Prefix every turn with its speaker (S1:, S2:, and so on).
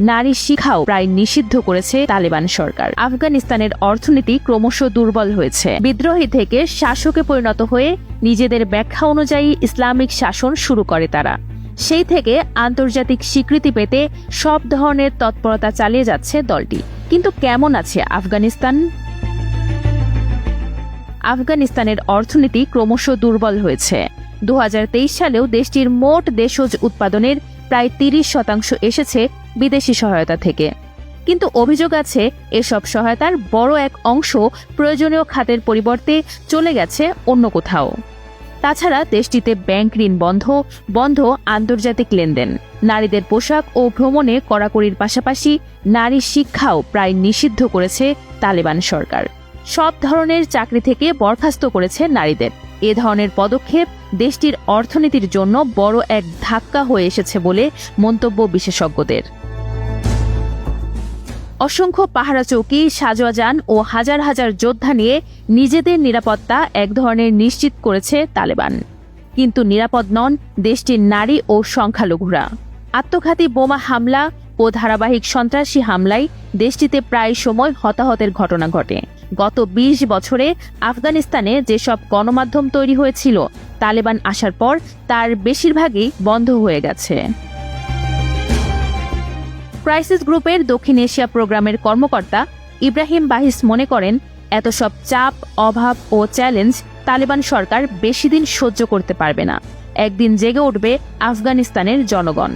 S1: নারী শিখাও প্রায় নিষিদ্ধ করেছে তালেবান সরকার। আফগানিস্তানের অর্থনীতি ক্রমশ দুর্বল হয়েছে। বিদ্রোহী থেকে শাসকে পরিণত হয়ে নিজেদের ব্যাখ্যা অনুযায়ী ইসলামিক শাসন শুরু করে তারা। সেই থেকে আন্তর্জাতিক স্বীকৃতি পেতে সব ধরনের তৎপরতা চালিয়ে যাচ্ছে দলটি। কিন্তু কেমন আছে আফগানিস্তান? আফগানিস্তানের অর্থনীতি ক্রমশ দুর্বল হয়েছে। দু হাজার তেইশ সালেও দেশটির মোট দেশজ উৎপাদনের প্রায় তিরিশ শতাংশ এসেছে বিদেশি সহায়তা থেকে। কিন্তু অভিযোগ আছে, এসব সহায়তার বড় এক অংশ প্রয়োজনীয় খাতের পরিবর্তে চলে গেছে অন্য কোথাও। তাছাড়া দেশটিতে ব্যাংক ঋণ বন্ধ বন্ধ আন্তর্জাতিক লেনদেন। নারীদের পোশাক ও ভ্রমণে কড়াকড়ির পাশাপাশি নারী শিক্ষাও প্রায় নিষিদ্ধ করেছে তালেবান সরকার। সব ধরনের চাকরি থেকে বরখাস্ত করেছে নারীদের। এ ধরনের পদক্ষেপ দেশটির অর্থনীতির জন্য বড় এক ধাক্কা হয়ে এসেছে বলে মন্তব্য বিশেষজ্ঞদের। অসংখ্য পাহারা চৌকি, সাজোয়া ও হাজার হাজার যোদ্ধা নিয়ে নিজেদের নিরাপত্তা এক ধরনের নিশ্চিত করেছে তালেবান। কিন্তু নিরাপদ নন দেশটির নারী ও সংখ্যালঘুরা। আত্মঘাতী বোমা হামলা ও ধারাবাহিক সন্ত্রাসী হামলায় দেশটিতে প্রায় সময় হতাহতের ঘটনা ঘটে। গত ২০ বছরে আফগানিস্তানে যেসব গণমাধ্যম তৈরি হয়েছিল, তালেবান আসার পর তার বেশিরভাগই বন্ধ হয়ে গেছে। ক্রাইসিস গ্রুপের দক্ষিণ এশিয়া প্রোগ্রামের কর্মকর্তা ইব্রাহিম বাহিস মনে করেন, এত সব চাপ, অভাব ও চ্যালেঞ্জ তালেবান সরকার বেশি দিন সহ্য করতে পারবে না। একদিন জেগে উঠবে আফগানিস্তানের জনগণ।